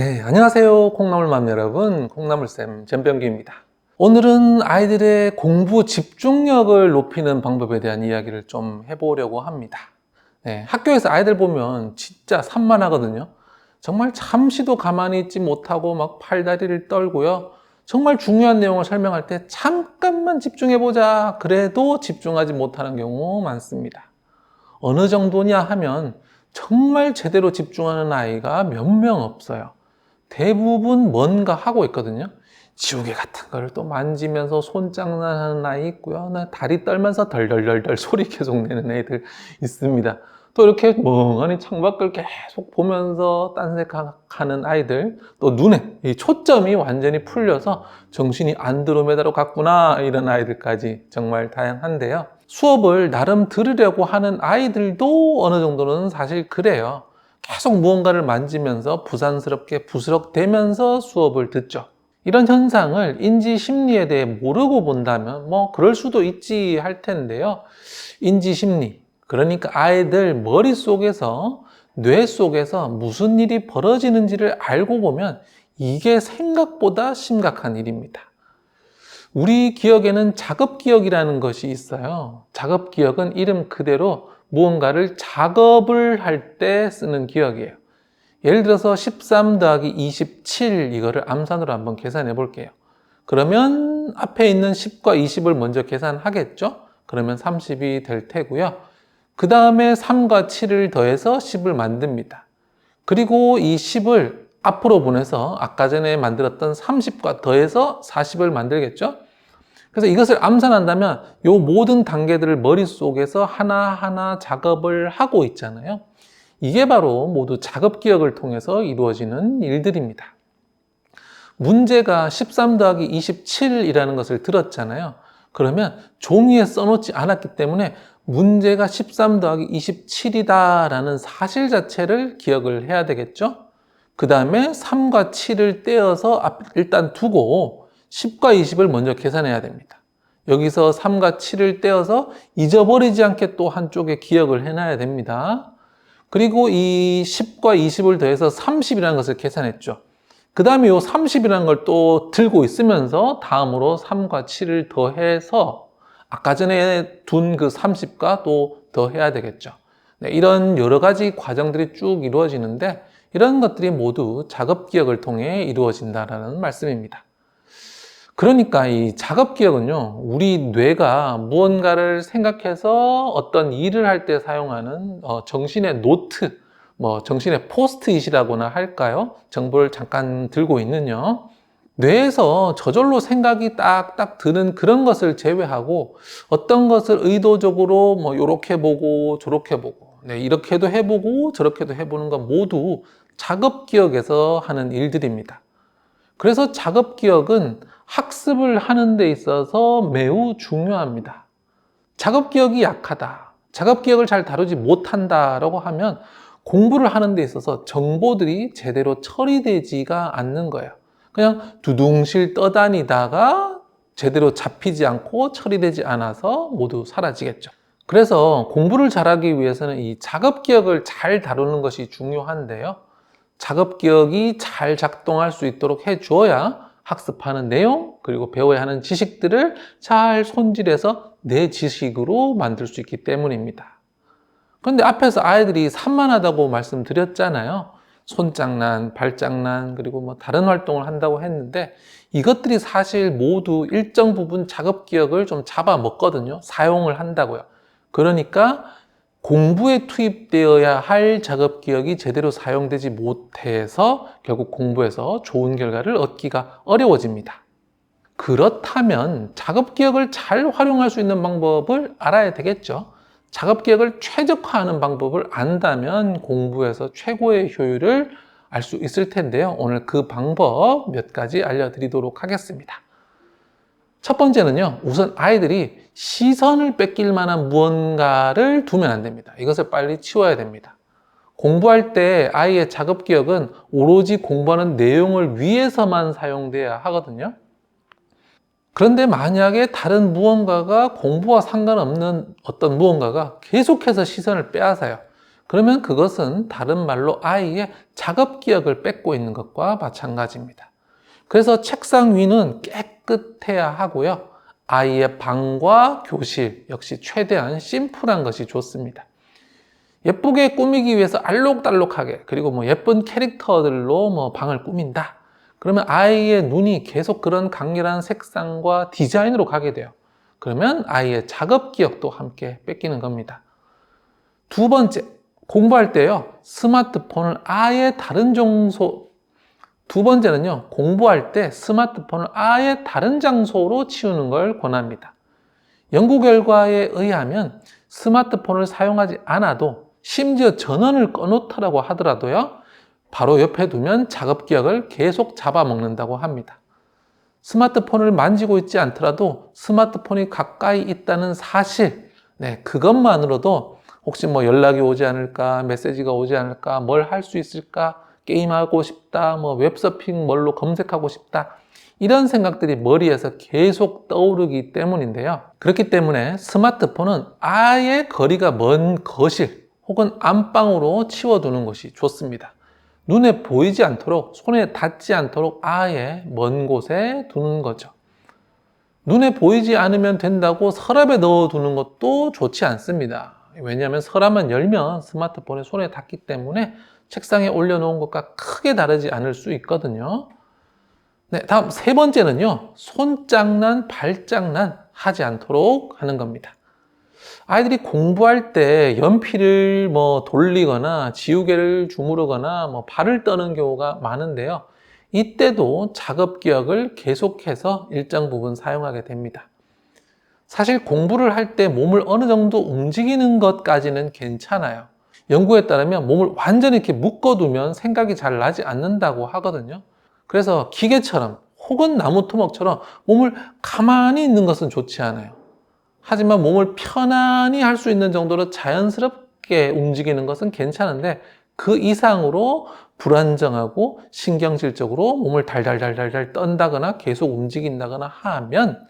네, 안녕하세요. 콩나물맘 여러분. 콩나물쌤 전병기입니다. 오늘은 아이들의 공부 집중력을 높이는 방법에 대한 이야기를 좀 해보려고 합니다. 네, 학교에서 아이들 보면 진짜 산만하거든요. 정말 잠시도 가만히 있지 못하고 막 팔다리를 떨고요. 정말 중요한 내용을 설명할 때 잠깐만 집중해보자. 그래도 집중하지 못하는 경우 많습니다. 어느 정도냐 하면 정말 제대로 집중하는 아이가 몇 명 없어요. 대부분 뭔가 하고 있거든요. 지우개 같은 걸 또 만지면서 손장난하는 아이 있고요. 나 다리 떨면서 덜덜덜덜 소리 계속 내는 애들 있습니다. 또 이렇게 멍하니 창밖을 계속 보면서 딴색하는 아이들, 또 눈에 이 초점이 완전히 풀려서 정신이 안드로메다로 갔구나 이런 아이들까지 정말 다양한데요. 수업을 나름 들으려고 하는 아이들도 어느 정도는 사실 그래요. 계속 무언가를 만지면서 부산스럽게 부스럭대면서 수업을 듣죠. 이런 현상을 인지 심리에 대해 모르고 본다면 뭐 그럴 수도 있지 할 텐데요. 인지 심리. 그러니까 아이들 머릿속에서 뇌 속에서 무슨 일이 벌어지는지를 알고 보면 이게 생각보다 심각한 일입니다. 우리 기억에는 작업 기억이라는 것이 있어요. 작업 기억은 이름 그대로 무언가를 작업을 할 때 쓰는 기억이에요. 예를 들어서 13 더하기 27 이거를 암산으로 한번 계산해 볼게요. 그러면 앞에 있는 10과 20을 먼저 계산하겠죠? 그러면 30이 될 테고요. 그 다음에 3과 7을 더해서 10을 만듭니다. 그리고 이 10을 앞으로 보내서 아까 전에 만들었던 30과 더해서 40을 만들겠죠? 그래서 이것을 암산한다면 이 모든 단계들을 머릿속에서 하나하나 작업을 하고 있잖아요. 이게 바로 모두 작업 기억을 통해서 이루어지는 일들입니다. 문제가 13 더하기 27이라는 것을 들었잖아요. 그러면 종이에 써놓지 않았기 때문에 문제가 13 더하기 27이다라는 사실 자체를 기억을 해야 되겠죠? 그 다음에 3과 7을 떼어서 일단 두고 10과 20을 먼저 계산해야 됩니다. 여기서 3과 7을 떼어서 잊어버리지 않게 또 한쪽에 기억을 해놔야 됩니다. 그리고 이 10과 20을 더해서 30이라는 것을 계산했죠. 그 다음에 이 30이라는 걸 또 들고 있으면서 다음으로 3과 7을 더해서 아까 전에 둔 그 30과 또 더해야 되겠죠. 네, 이런 여러 가지 과정들이 쭉 이루어지는데 이런 것들이 모두 작업 기억을 통해 이루어진다라는 말씀입니다. 그러니까 이 작업 기억은요, 우리 뇌가 무언가를 생각해서 어떤 일을 할 때 사용하는 어, 정신의 노트, 뭐 정신의 포스트잇이라고나 할까요? 정보를 잠깐 들고 있는요. 뇌에서 저절로 생각이 딱딱 드는 그런 것을 제외하고 어떤 것을 의도적으로 뭐 이렇게 보고 저렇게 보고 네, 이렇게도 해보고 저렇게도 해보는 건 모두 작업 기억에서 하는 일들입니다. 그래서 작업 기억은 학습을 하는 데 있어서 매우 중요합니다. 작업 기억이 약하다. 작업 기억을 잘 다루지 못한다라고 하면 공부를 하는 데 있어서 정보들이 제대로 처리되지가 않는 거예요. 그냥 두둥실 떠다니다가 제대로 잡히지 않고 처리되지 않아서 모두 사라지겠죠. 그래서 공부를 잘하기 위해서는 이 작업 기억을 잘 다루는 것이 중요한데요. 작업 기억이 잘 작동할 수 있도록 해 주어야 학습하는 내용 그리고 배워야 하는 지식들을 잘 손질해서 내 지식으로 만들 수 있기 때문입니다. 그런데 앞에서 아이들이 산만하다고 말씀드렸잖아요. 손장난, 발장난, 그리고 뭐 다른 활동을 한다고 했는데 이것들이 사실 모두 일정 부분 작업 기억을 좀 잡아먹거든요. 사용을 한다고요. 그러니까 공부에 투입되어야 할 작업 기억이 제대로 사용되지 못해서 결국 공부에서 좋은 결과를 얻기가 어려워집니다. 그렇다면 작업 기억을 잘 활용할 수 있는 방법을 알아야 되겠죠. 작업 기억을 최적화하는 방법을 안다면 공부에서 최고의 효율을 알 수 있을 텐데요. 오늘 그 방법 몇 가지 알려드리도록 하겠습니다. 첫 번째는요, 우선 아이들이 시선을 뺏길 만한 무언가를 두면 안 됩니다. 이것을 빨리 치워야 됩니다. 공부할 때 아이의 작업 기억은 오로지 공부하는 내용을 위해서만 사용돼야 하거든요. 그런데 만약에 다른 무언가가 공부와 상관없는 어떤 무언가가 계속해서 시선을 빼앗아요. 그러면 그것은 다른 말로 아이의 작업 기억을 뺏고 있는 것과 마찬가지입니다. 그래서 책상 위는 깨끗해야 하고요. 아이의 방과 교실 역시 최대한 심플한 것이 좋습니다. 예쁘게 꾸미기 위해서 알록달록하게 그리고 뭐 예쁜 캐릭터들로 뭐 방을 꾸민다. 그러면 아이의 눈이 계속 그런 강렬한 색상과 디자인으로 가게 돼요. 그러면 아이의 작업 기억도 함께 뺏기는 겁니다. 두 번째, 공부할 때요, 스마트폰을 아예 다른 장소, 두 번째는요, 공부할 때 스마트폰을 아예 다른 장소로 치우는 걸 권합니다. 연구 결과에 의하면 스마트폰을 사용하지 않아도 심지어 전원을 꺼놓더라고 하더라도요, 바로 옆에 두면 작업 기억을 계속 잡아먹는다고 합니다. 스마트폰을 만지고 있지 않더라도 스마트폰이 가까이 있다는 사실, 네, 그것만으로도 혹시 뭐 연락이 오지 않을까, 메시지가 오지 않을까, 뭘 할 수 있을까, 게임하고 싶다, 뭐 웹서핑 뭘로 검색하고 싶다, 이런 생각들이 머리에서 계속 떠오르기 때문인데요. 그렇기 때문에 스마트폰은 아예 거리가 먼 거실 혹은 안방으로 치워두는 것이 좋습니다. 눈에 보이지 않도록, 손에 닿지 않도록 아예 먼 곳에 두는 거죠. 눈에 보이지 않으면 된다고 서랍에 넣어두는 것도 좋지 않습니다. 왜냐하면 서랍만 열면 스마트폰에 손에 닿기 때문에 책상에 올려놓은 것과 크게 다르지 않을 수 있거든요. 네, 다음 세 번째는요, 손장난, 발장난 하지 않도록 하는 겁니다. 아이들이 공부할 때 연필을 뭐 돌리거나 지우개를 주무르거나 뭐 발을 떠는 경우가 많은데요. 이때도 작업 기억을 계속해서 일정 부분 사용하게 됩니다. 사실 공부를 할 때 몸을 어느 정도 움직이는 것까지는 괜찮아요. 연구에 따르면 몸을 완전히 이렇게 묶어두면 생각이 잘 나지 않는다고 하거든요. 그래서 기계처럼 혹은 나무 토막처럼 몸을 가만히 있는 것은 좋지 않아요. 하지만 몸을 편안히 할 수 있는 정도로 자연스럽게 움직이는 것은 괜찮은데 그 이상으로 불안정하고 신경질적으로 몸을 달달달달달 떤다거나 계속 움직인다거나 하면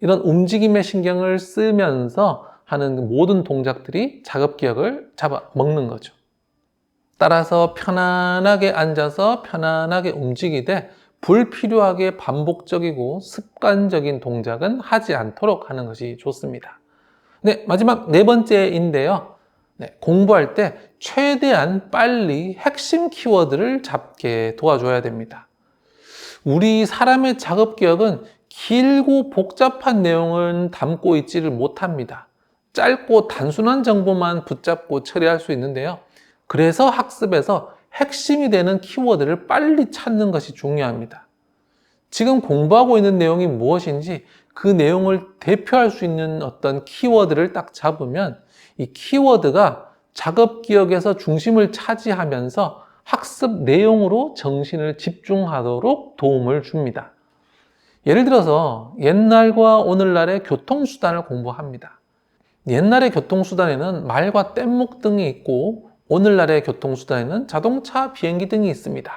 이런 움직임의 신경을 쓰면서 하는 모든 동작들이 작업 기억을 잡아 먹는 거죠. 따라서 편안하게 앉아서 편안하게 움직이되 불필요하게 반복적이고 습관적인 동작은 하지 않도록 하는 것이 좋습니다. 네, 마지막 네 번째인데요. 네, 공부할 때 최대한 빨리 핵심 키워드를 잡게 도와줘야 됩니다. 우리 사람의 작업 기억은 길고 복잡한 내용은 담고 있지를 못합니다. 짧고 단순한 정보만 붙잡고 처리할 수 있는데요. 그래서 학습에서 핵심이 되는 키워드를 빨리 찾는 것이 중요합니다. 지금 공부하고 있는 내용이 무엇인지 그 내용을 대표할 수 있는 어떤 키워드를 딱 잡으면 이 키워드가 작업 기억에서 중심을 차지하면서 학습 내용으로 정신을 집중하도록 도움을 줍니다. 예를 들어서 옛날과 오늘날의 교통수단을 공부합니다. 옛날의 교통수단에는 말과 뗏목 등이 있고 오늘날의 교통수단에는 자동차, 비행기 등이 있습니다.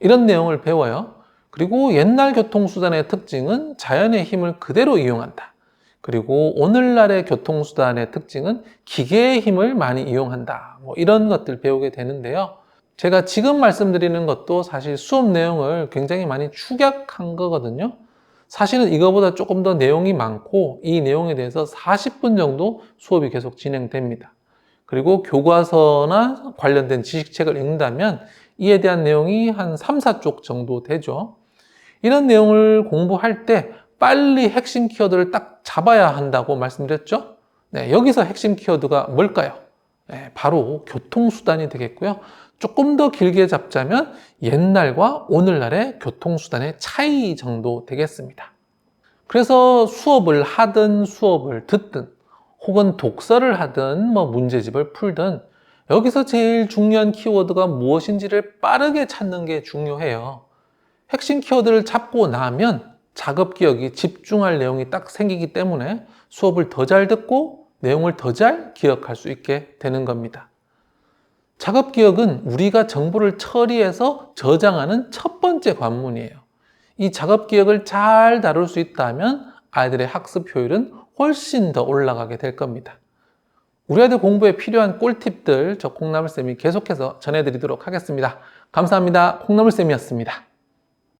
이런 내용을 배워요. 그리고 옛날 교통수단의 특징은 자연의 힘을 그대로 이용한다. 그리고 오늘날의 교통수단의 특징은 기계의 힘을 많이 이용한다. 뭐 이런 것들 배우게 되는데요. 제가 지금 말씀드리는 것도 사실 수업 내용을 굉장히 많이 축약한 거거든요. 사실은 이거보다 조금 더 내용이 많고 이 내용에 대해서 40분 정도 수업이 계속 진행됩니다. 그리고 교과서나 관련된 지식책을 읽는다면 이에 대한 내용이 한 3, 4쪽 정도 되죠. 이런 내용을 공부할 때 빨리 핵심 키워드를 딱 잡아야 한다고 말씀드렸죠? 네, 여기서 핵심 키워드가 뭘까요? 네, 바로 교통수단이 되겠고요. 조금 더 길게 잡자면 옛날과 오늘날의 교통수단의 차이 정도 되겠습니다. 그래서 수업을 하든 수업을 듣든 혹은 독서를 하든 뭐 문제집을 풀든 여기서 제일 중요한 키워드가 무엇인지를 빠르게 찾는 게 중요해요. 핵심 키워드를 잡고 나면 작업 기억이 집중할 내용이 딱 생기기 때문에 수업을 더 잘 듣고 내용을 더 잘 기억할 수 있게 되는 겁니다. 작업 기억은 우리가 정보를 처리해서 저장하는 첫 번째 관문이에요. 이 작업 기억을 잘 다룰 수 있다면 아이들의 학습 효율은 훨씬 더 올라가게 될 겁니다. 우리 아이들 공부에 필요한 꿀팁들 저 콩나물쌤이 계속해서 전해드리도록 하겠습니다. 감사합니다. 콩나물쌤이었습니다.